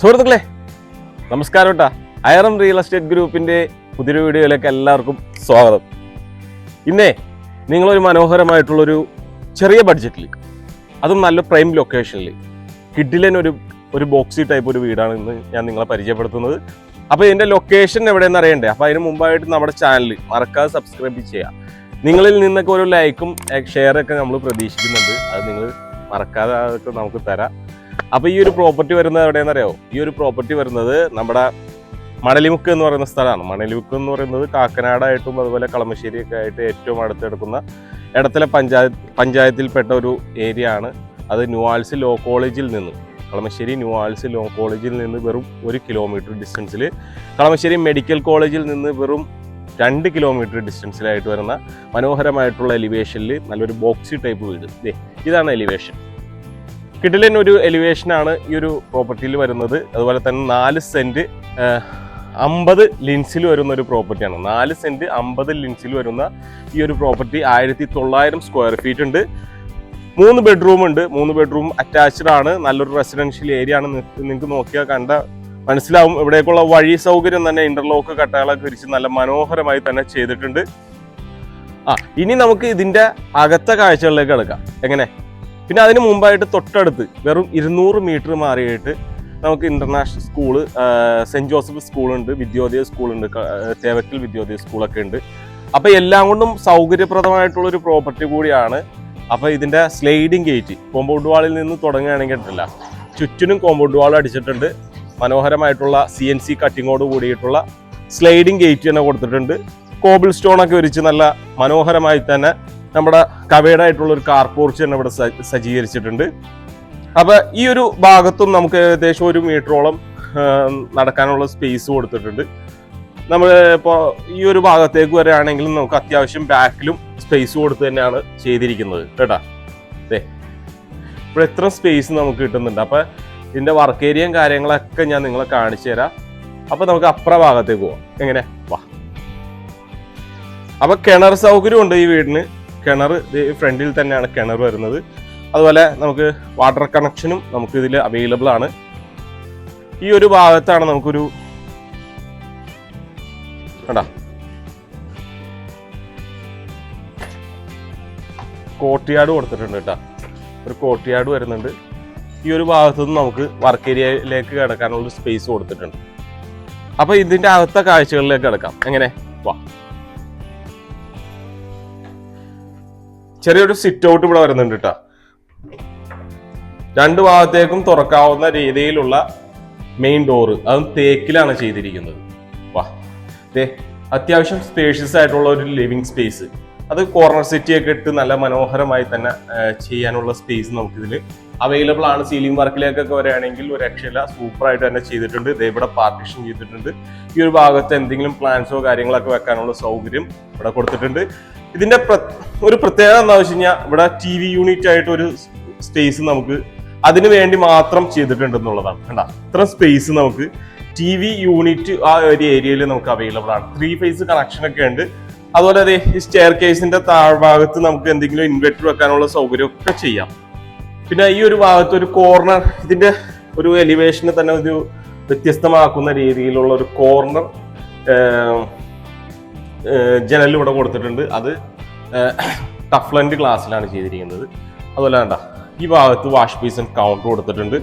സുഹൃത്തുക്കളെ നമസ്കാരം കേട്ടാ അയറം റിയൽ എസ്റ്റേറ്റ് ഗ്രൂപ്പിന്റെ പുതിയൊരു വീഡിയോയിലേക്ക് എല്ലാവർക്കും സ്വാഗതം. ഇന്നേ നിങ്ങളൊരു മനോഹരമായിട്ടുള്ളൊരു ചെറിയ ബഡ്ജറ്റിൽ അതും നല്ല പ്രൈം ലൊക്കേഷനിൽ കിഡിലൻ ഒരു ഒരു ബോക്സി ടൈപ്പ് ഒരു വീടാണ് ഇന്ന് ഞാൻ നിങ്ങളെ പരിചയപ്പെടുത്തുന്നത്. അപ്പോൾ ഇതിന്റെ ലൊക്കേഷൻ എവിടെയെന്ന് അറിയണ്ടേ? അപ്പോൾ അതിന് മുമ്പായിട്ട് നമ്മുടെ ചാനൽ മറക്കാതെ സബ്സ്ക്രൈബ് ചെയ്യുക നിങ്ങളിൽ നിന്നൊക്കെ ഒരു ലൈക്കും ഷെയറൊക്കെ നമ്മൾ പ്രതീക്ഷിക്കുന്നുണ്ട്. അത് നിങ്ങൾ മറക്കാതെ നമുക്ക് തരാം. അപ്പൊ ഈ ഒരു പ്രോപ്പർട്ടി വരുന്നത് അറിയാമോ ഈ ഒരു പ്രോപ്പർട്ടി വരുന്നത് നമ്മുടെ മണലിമുക്ക് എന്ന് പറയുന്ന സ്ഥലമാണ്. മണലിമുക്ക് എന്ന് പറയുന്നത് കാക്കനാടായിട്ടും അതുപോലെ കളമശ്ശേരിയൊക്കെ ആയിട്ട് ഏറ്റവും അടുത്തെടുക്കുന്ന ഇടത്തിലെ പഞ്ചായത്ത് പഞ്ചായത്തിൽപ്പെട്ട ഒരു ഏരിയ ആണ്. അത് ന്യൂആൽസ് ലോ കോളേജിൽ നിന്ന് കളമശ്ശേരി ന്യൂആൽസ് ലോ കോളേജിൽ നിന്ന് വെറും ഒരു കിലോമീറ്റർ ഡിസ്റ്റൻസിൽ കളമശ്ശേരി മെഡിക്കൽ കോളേജിൽ നിന്ന് വെറും രണ്ട് കിലോമീറ്റർ ഡിസ്റ്റൻസിലായിട്ട് വരുന്ന മനോഹരമായിട്ടുള്ള എലിവേഷനിൽ നല്ലൊരു ബോക്സി ടൈപ്പ് വീട്. ഇതാണ് എലിവേഷൻ കിഡിലൻ ഒരു എലിവേഷനാണ് ഈ ഒരു പ്രോപ്പർട്ടിയിൽ വരുന്നത്. അതുപോലെ തന്നെ നാല് സെന്റ് അമ്പത് ലിൻസിൽ വരുന്ന ഒരു പ്രോപ്പർട്ടിയാണ് നാല് സെന്റ് അമ്പത് ലിൻസിൽ വരുന്ന ഈ ഒരു പ്രോപ്പർട്ടി ആയിരത്തി തൊള്ളായിരം സ്ക്വയർ ഫീറ്റ് ഉണ്ട്. മൂന്ന് ബെഡ്റൂം ഉണ്ട്. മൂന്ന് ബെഡ്റൂം അറ്റാച്ച്ഡ് ആണ്. നല്ലൊരു റെസിഡൻഷ്യൽ ഏരിയ ആണ്. നിങ്ങൾക്ക് നോക്കിയാൽ കണ്ട മനസ്സിലാവും. ഇവിടേക്കുള്ള വഴി സൗകര്യം തന്നെ ഇന്റർലോക്ക് കട്ടകളൊക്കെ വിരിച്ച് നല്ല മനോഹരമായി തന്നെ ചെയ്തിട്ടുണ്ട്. ആ ഇനി നമുക്ക് ഇതിന്റെ അകത്ത കാഴ്ചകളിലേക്ക് എടുക്കാം എങ്ങനെ? പിന്നെ അതിന് മുമ്പായിട്ട് തൊട്ടടുത്ത് വെറും ഇരുന്നൂറ് മീറ്റർ മാറിയിട്ട് നമുക്ക് ഇന്റർനാഷണൽ സ്കൂൾ സെന്റ് ജോസഫ് സ്കൂളുണ്ട് വിദ്യോദയ സ്കൂളുണ്ട് തേവക്കൽ വിദ്യോദയ സ്കൂളൊക്കെ ഉണ്ട്. അപ്പൊ എല്ലാം കൊണ്ടും സൗകര്യപ്രദമായിട്ടുള്ള ഒരു പ്രോപ്പർട്ടി കൂടിയാണ്. അപ്പൊ ഇതിന്റെ സ്ലൈഡിങ് ഗേറ്റ് കോമ്പൗണ്ട് വാളിൽ നിന്ന് തുടങ്ങുകയാണെങ്കിൽ ഉണ്ടല്ല ചുറ്റിനും കോമ്പൗണ്ട് വാൾ അടിച്ചിട്ടുണ്ട്. മനോഹരമായിട്ടുള്ള സി എൻ സി കട്ടിങ്ങോട് കൂടിയിട്ടുള്ള സ്ലൈഡിങ് ഗേറ്റ് തന്നെ കൊടുത്തിട്ടുണ്ട്. കോബിൾ സ്റ്റോൺ ഒക്കെ വിരിച്ച് നല്ല മനോഹരമായി തന്നെ നമ്മുടെ കവേഡ് ആയിട്ടുള്ള ഒരു കാർ പോർച്ച് തന്നെ ഇവിടെ സജ്ജീകരിച്ചിട്ടുണ്ട്. അപ്പൊ ഈ ഒരു ഭാഗത്തും നമുക്ക് ഏകദേശം ഒരു മീറ്ററോളം നടക്കാനുള്ള സ്പേസ് കൊടുത്തിട്ടുണ്ട്. നമ്മൾ ഇപ്പോൾ ഈ ഒരു ഭാഗത്തേക്ക് വരികയാണെങ്കിലും നമുക്ക് അത്യാവശ്യം ബാക്കിലും സ്പേസ് കൊടുത്ത് തന്നെയാണ് ചെയ്തിരിക്കുന്നത്. കേട്ടോ? അതെ ഇവിടെ എത്ര സ്പേസ് നമുക്ക് കിട്ടുന്നുണ്ട്. അപ്പൊ ഇതിന്റെ വർക്ക് ഏരിയയും കാര്യങ്ങളൊക്കെ ഞാൻ നിങ്ങളെ കാണിച്ചു തരാം. അപ്പൊ നമുക്ക് അപ്പുറ ഭാഗത്തേക്ക് പോവാം. എങ്ങനെ? വാ. അപ്പൊ കിണർ സൗകര്യമുണ്ട് ഈ വീടിന്. കിണർ ഇത് ഫ്രണ്ടിൽ തന്നെയാണ് കിണർ വരുന്നത്. അതുപോലെ നമുക്ക് വാട്ടർ കണക്ഷനും നമുക്ക് ഇതിൽ അവൈലബിൾ ആണ്. ഈ ഒരു ഭാഗത്താണ് നമുക്കൊരു കണ്ടാ? കോട്ടിയാട് കൊടുത്തിട്ടുണ്ട് കേട്ടോ. ഒരു കോട്ടിയാട് വരുന്നുണ്ട്. ഈ ഒരു ഭാഗത്തു നിന്ന് നമുക്ക് വർക്ക് ഏരിയയിലേക്ക് കിടക്കാനുള്ള സ്പേസ് കൊടുത്തിട്ടുണ്ട്. അപ്പൊ ഇതിന്റെ അകത്തെ കാഴ്ചകളിലേക്ക് കിടക്കാം. എങ്ങനെ? വാ. ചെറിയൊരു സിറ്റ് ഔട്ട് ഇവിടെ വരുന്നുണ്ട് കേട്ടോ രണ്ട് ഭാഗത്തേക്കും തുറക്കാവുന്ന രീതിയിലുള്ള മെയിൻ ഡോറ് അതും തേക്കിലാണ് ചെയ്തിരിക്കുന്നത്. വാ. ദേ അത്യാവശ്യം സ്പേഷ്യസ് ആയിട്ടുള്ള ഒരു ലിവിങ് സ്പേസ് അത് കോർണർ സിറ്റിയൊക്കെ ഒക്കെ ഇട്ട് നല്ല മനോഹരമായി തന്നെ ചെയ്യാനുള്ള സ്പേസ് നമുക്കിതിൽ അവൈലബിൾ ആണ്. സീലിംഗ് വർക്കിലേക്കൊക്കെ വരികയാണെങ്കിൽ ഒരു രക്ഷയില്ല. സൂപ്പറായിട്ട് തന്നെ ചെയ്തിട്ടുണ്ട്. ഇവിടെ പാർട്ടിഷൻ ചെയ്തിട്ടുണ്ട്. ഈ ഒരു ഭാഗത്ത് എന്തെങ്കിലും പ്ലാൻസോ കാര്യങ്ങളൊക്കെ വെക്കാനുള്ള സൗകര്യം ഇവിടെ കൊടുത്തിട്ടുണ്ട്. ഇതിന്റെ ഒരു പ്രത്യേകത എന്താ വെച്ച് കഴിഞ്ഞാൽ ഇവിടെ ടി വി യൂണിറ്റ് ആയിട്ട് ഒരു സ്പേസ് നമുക്ക് അതിനു വേണ്ടി മാത്രം ചെയ്തിട്ടുണ്ട് എന്നുള്ളതാണ് കണ്ട? ഇത്ര സ്പേസ് നമുക്ക് ടി വി യൂണിറ്റ് ആ ഒരു ഏരിയയിൽ നമുക്ക് അവൈലബിൾ ആണ്. ത്രീ ഫേസ് കണക്ഷൻ ഒക്കെ ഉണ്ട്. അതുപോലെ അതെ ഈ സ്റ്റെയർ കേസിന്റെ താഴ്ഭാഗത്ത് നമുക്ക് എന്തെങ്കിലും ഇൻവെർട്ടർ വെക്കാനുള്ള സൗകര്യം ഒക്കെ ചെയ്യാം. പിന്നെ ഈ ഒരു ഭാഗത്ത് ഒരു കോർണർ ഇതിന്റെ ഒരു എലിവേഷനെ തന്നെ ഒരു വ്യത്യസ്തമാക്കുന്ന രീതിയിലുള്ള ഒരു കോർണർ ജനൽ ഇവിടെ കൊടുത്തിട്ടുണ്ട്. അത് ടഫ്ലൻഡ് ഗ്ലാസ്സിലാണ് ചെയ്തിരിക്കുന്നത്. അതുപോലെ വേണ്ട ഈ ഭാഗത്ത് വാഷ് ബേസ് കൗണ്ടർ കൊടുത്തിട്ടുണ്ട്.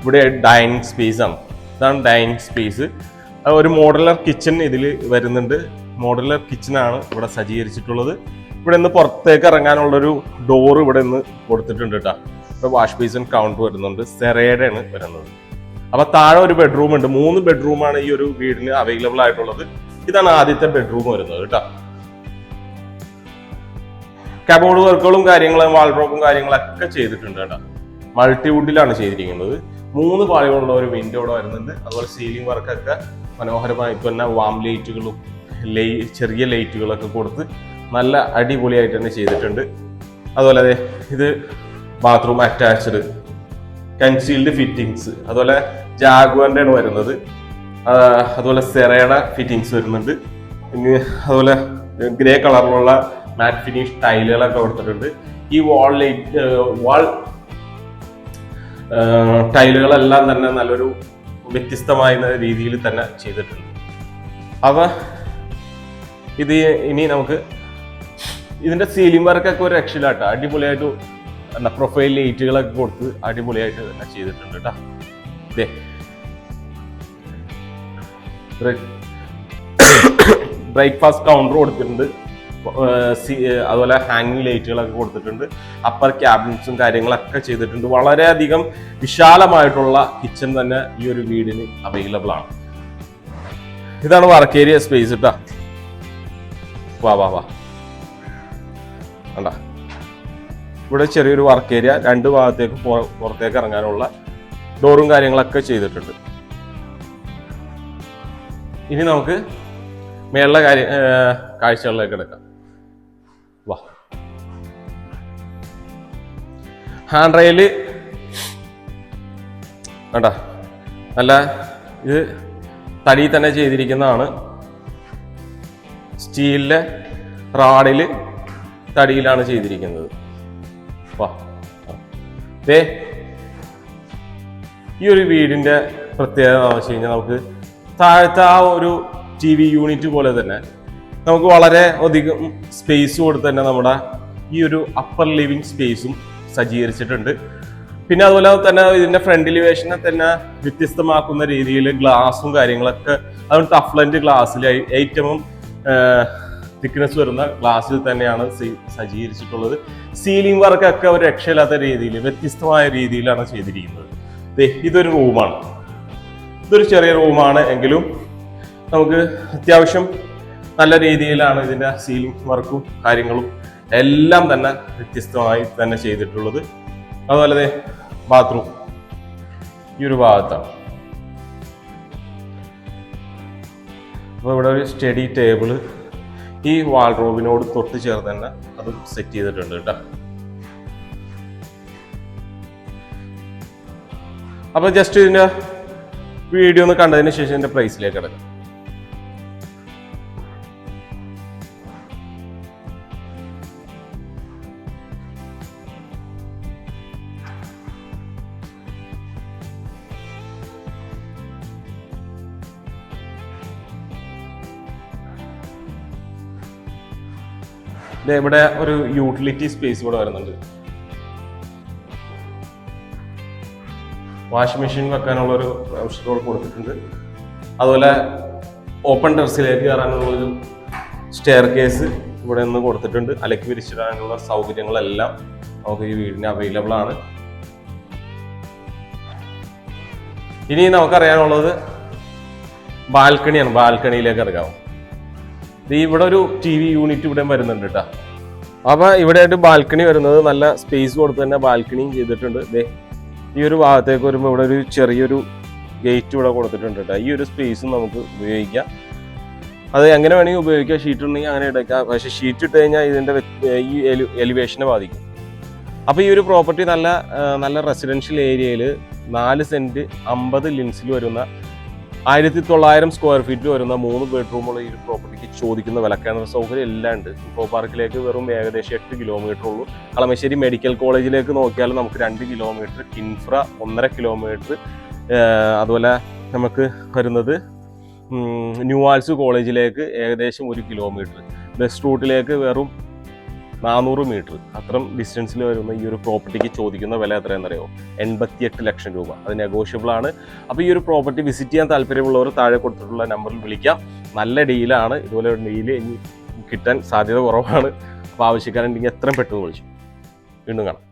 ഇവിടെ ഡൈനിങ് സ്പേസ് ആണ്. ഇതാണ് ഡൈനിങ് സ്പേസ് ഒരു മോഡലർ കിച്ചൺ ഇതിൽ വരുന്നുണ്ട്. മോഡലർ കിച്ചണാണ് ഇവിടെ സജ്ജീകരിച്ചിട്ടുള്ളത്. ഇവിടെ നിന്ന് പുറത്തേക്ക് ഇറങ്ങാനുള്ളൊരു ഡോർ ഇവിടെ നിന്ന് കൊടുത്തിട്ടുണ്ട് കേട്ടോ ഇവിടെ വാഷ് ബേസ് കൗണ്ടർ വരുന്നുണ്ട്. സെറയുടെ ആണ് വരുന്നത്. അപ്പോൾ താഴെ ഒരു ബെഡ്റൂം ഉണ്ട്. മൂന്ന് ബെഡ്റൂമാണ് ഈ ഒരു വീടിന് അവൈലബിൾ ആയിട്ടുള്ളത്. ഇതാണ് ആദ്യത്തെ ബെഡ്റൂം വരുന്നത് കേട്ടോ. കബോർഡ് വർക്കുകളും കാര്യങ്ങളും വാൾഡ്രോപ്പും കാര്യങ്ങളൊക്കെ ചെയ്തിട്ടുണ്ട് കേട്ടോ. മൾട്ടിവുഡിലാണ് ചെയ്തിരിക്കുന്നത്. മൂന്ന് പാളികളുള്ള ഒരു വിൻഡോ ഇവിടെ വരുന്നുണ്ട്. അതുപോലെ സീലിംഗ് വർക്കൊക്കെ മനോഹരമായി തന്നെ വാം ലൈറ്റുകളും ലൈ ചെറിയ ലൈറ്റുകളൊക്കെ കൊടുത്ത് നല്ല അടിപൊളിയായിട്ട് തന്നെ ചെയ്തിട്ടുണ്ട്. അതുപോലെ അതെ ഇത് ബാത്റൂം അറ്റാച്ച്ഡ് കൺസീൽഡ് ഫിറ്റിങ്സ് അതുപോലെ ജാഗ്വാറിന്റെ ആണ് വരുന്നത്. അതുപോലെ സെറയുടെ ഫിറ്റിങ്സ് വരുന്നുണ്ട്. ഇനി അതുപോലെ ഗ്രേ കളറിലുള്ള മാറ്റ് ഫിനിഷ് ടൈലുകളൊക്കെ കൊടുത്തിട്ടുണ്ട്. ഈ വാൾ ലൈറ്റ് വാൾ ടൈലുകളെല്ലാം തന്നെ നല്ലൊരു വ്യത്യസ്തമായ രീതിയിൽ തന്നെ ചെയ്തിട്ടുണ്ട്. അവ ഇത് ഇനി നമുക്ക് ഇതിന്റെ സീലിംഗ് വർക്കൊക്കെ ഒരു രക്ഷയിലാട്ടോ. അടിപൊളിയായിട്ട് എന്താ പ്രൊഫൈൽ ലൈറ്റുകളൊക്കെ കൊടുത്ത് അടിപൊളിയായിട്ട് തന്നെ ചെയ്തിട്ടുണ്ട് കേട്ടോ ഇതേ ബ്രേക്ക്ഫാസ്റ്റ് കൗണ്ടർ കൊടുത്തിട്ടുണ്ട്. അതുപോലെ ഹാങ്ങിങ് ലൈറ്റുകളൊക്കെ കൊടുത്തിട്ടുണ്ട്. അപ്പർ ക്യാബിനറ്റ്സും കാര്യങ്ങളൊക്കെ ചെയ്തിട്ടുണ്ട്. വളരെയധികം വിശാലമായിട്ടുള്ള കിച്ചൺ തന്നെ ഈ ഒരു വീടിന് അവൈലബിൾ ആണ്. ഇതാണ് വർക്ക് ഏരിയ സ്പേസ് കേട്ടാ വാ വാ വാ. ഇവിടെ ചെറിയൊരു വർക്ക് ഏരിയ രണ്ട് ഭാഗത്തേക്ക് പുറ- പുറത്തേക്ക് ഇറങ്ങാനുള്ള ഡോറും കാര്യങ്ങളൊക്കെ ചെയ്തിട്ടുണ്ട്. ഇനി നമുക്ക് മേളിലെ കാര്യ കാഴ്ചകളിലേക്ക് എടുക്കാം. വാ. ഹാൻഡ് റെയിൽ വേണ്ട നല്ല ഇത് തടി തന്നെ ചെയ്തിരിക്കുന്നതാണ്. സ്റ്റീലിലെ റാഡിൽ തടിയിലാണ് ചെയ്തിരിക്കുന്നത്. വാ. ഈ ഒരു വീടിന്റെ പ്രത്യേകത എന്ന് വെച്ച് കഴിഞ്ഞാൽ നമുക്ക് താഴത്തെ ആ ഒരു ടി വി യൂണിറ്റ് പോലെ തന്നെ നമുക്ക് വളരെ അധികം സ്പേസ് കൊടുത്ത് തന്നെ നമ്മുടെ ഈ ഒരു അപ്പർ ലിവിങ് സ്പേസും സജ്ജീകരിച്ചിട്ടുണ്ട്. പിന്നെ അതുപോലെ തന്നെ ഇതിന്റെ ഫ്രണ്ട് ലിവേഷനെ തന്നെ വ്യത്യസ്തമാക്കുന്ന രീതിയിൽ ഗ്ലാസും കാര്യങ്ങളൊക്കെ അതുകൊണ്ട് ടഫ്ലന്റ് ഗ്ലാസ്സിൽ ഏറ്റവും തിക്നെസ് വരുന്ന ഗ്ലാസ്സിൽ തന്നെയാണ് സജ്ജീകരിച്ചിട്ടുള്ളത്. സീലിംഗ് വർക്കൊക്കെ ഒരു രക്ഷയില്ലാത്ത രീതിയിൽ വ്യത്യസ്തമായ രീതിയിലാണ് ചെയ്തിരിക്കുന്നത്. ഇതൊരു റൂമാണ് ഇതൊരു ചെറിയ റൂമാണ് എങ്കിലും നമുക്ക് അത്യാവശ്യം നല്ല രീതിയിലാണ് ഇതിന്റെ സീലിംഗ് വർക്കും കാര്യങ്ങളും എല്ലാം തന്നെ വ്യത്യസ്തമായി തന്നെ ചെയ്തിട്ടുള്ളത്. അതുപോലെ ബാത്റൂം ഈ ഒരു ഭാഗത്താണ്. അപ്പോൾ ഇവിടെ ഒരു സ്റ്റഡി ടേബിൾ ഈ വാൾറോബിനോട് തൊട്ട് ചേർന്ന് തന്നെ അതും സെറ്റ് ചെയ്തിട്ടുണ്ട് കേട്ടോ. അപ്പോൾ ജസ്റ്റ് ഇതിന്റെ വീഡിയോ ഒന്ന് കണ്ടതിന് ശേഷം എന്റെ പ്രൈസിലേക്ക് കിടക്കാം. ഇവിടെ ഒരു യൂട്ടിലിറ്റി സ്പേസ് ഇവിടെ വരുന്നുണ്ട്. വാഷിംഗ് മെഷീൻ വെക്കാനുള്ള ഒരു പ്രൊവിഷൻ കൊടുത്തിട്ടുണ്ട്. അതുപോലെ ഓപ്പൺ ടെറസിലേക്ക് കയറാനുള്ള ഒരു സ്റ്റെയർ കേസ് ഇവിടെ നിന്ന് കൊടുത്തിട്ടുണ്ട്. അലക്കി വിരിച്ചിടാനുള്ള സൗകര്യങ്ങളെല്ലാം നമുക്ക് ഈ വീടിന് അവൈലബിൾ ആണ്. ഇനി നമുക്കറിയാനുള്ളത് ബാൽക്കണിയാണ്. ബാൽക്കണിയിലേക്ക് ഇറങ്ങാം. ഇവിടെ ഒരു ടി വി യൂണിറ്റ് ഇവിടെ വരുന്നുണ്ട് കേട്ടോ. അപ്പൊ ഇവിടെ ആയിട്ട് ബാൽക്കണി വരുന്നത് നല്ല സ്പേസ് കൊടുത്ത് തന്നെ ബാൽക്കണിയും ചെയ്തിട്ടുണ്ട്. ഈ ഒരു ഭാഗത്തേക്ക് വരുമ്പോൾ ഇവിടെ ഒരു ചെറിയൊരു ഗേറ്റ് ഇവിടെ കൊടുത്തിട്ടുണ്ട് കേട്ടോ ഈ ഒരു സ്പേസും നമുക്ക് ഉപയോഗിക്കാം. അത് എങ്ങനെ വേണമെങ്കിൽ ഉപയോഗിക്കാം. ഷീറ്റ് ഉണ്ടെങ്കിൽ അങ്ങനെ എടുക്കാം പക്ഷേ ഷീറ്റ് ഇട്ട് കഴിഞ്ഞാൽ ഇതിന്റെ ഈ എലിവേഷനെ ബാധിക്കും. അപ്പോൾ ഈ ഒരു പ്രോപ്പർട്ടി നല്ല നല്ല റെസിഡൻഷ്യൽ ഏരിയയിൽ നാല് സെന്റ് അമ്പത് ലിൻസിൽ വരുന്ന ആയിരത്തി തൊള്ളായിരം സ്ക്വയർ ഫീറ്റ് വരുന്ന മൂന്ന് ബെഡ്റൂമുള്ള ഈ പ്രോപ്പർട്ടിക്ക് ചോദിക്കുന്ന വില സൗകര്യം എല്ലാം ഉണ്ട് പാർക്കിലേക്ക് വെറും ഏകദേശം എട്ട് കിലോമീറ്റർ ഉള്ളൂ. കളമശ്ശേരി മെഡിക്കൽ കോളേജിലേക്ക് നോക്കിയാൽ നമുക്ക് രണ്ട് കിലോമീറ്റർ കിൻഫ്ര ഒന്നര കിലോമീറ്റർ അതുപോലെ നമുക്ക് വരുന്നത് ന്യൂ ആൾസ് കോളേജിലേക്ക് ഏകദേശം ഒരു കിലോമീറ്റർ ബസ് റൂട്ടിലേക്ക് വെറും നാനൂറ് മീറ്റർ. അത്രയും ഡിസ്റ്റൻസിൽ വരുന്ന ഈ ഒരു പ്രോപ്പർട്ടിക്ക് ചോദിക്കുന്ന വില എത്രയെന്നറിയോ എൺപത്തിയെട്ട് ലക്ഷം രൂപ. അത് നെഗോഷ്യബിൾ ആണ്. അപ്പോൾ ഈ ഒരു പ്രോപ്പർട്ടി വിസിറ്റ് ചെയ്യാൻ താല്പര്യമുള്ളവർ താഴെ കൊടുത്തിട്ടുള്ള നമ്പറിൽ വിളിക്കാം. നല്ല ഡീലാണ് ഇതുപോലെ ഒരു ഡീൽ കിട്ടാൻ സാധ്യത കുറവാണ്. അപ്പോൾ ആവശ്യക്കാരുണ്ടെങ്കിൽ എത്രയും പെട്ടെന്ന് വിളിച്ചു. വീണ്ടും കാണാം.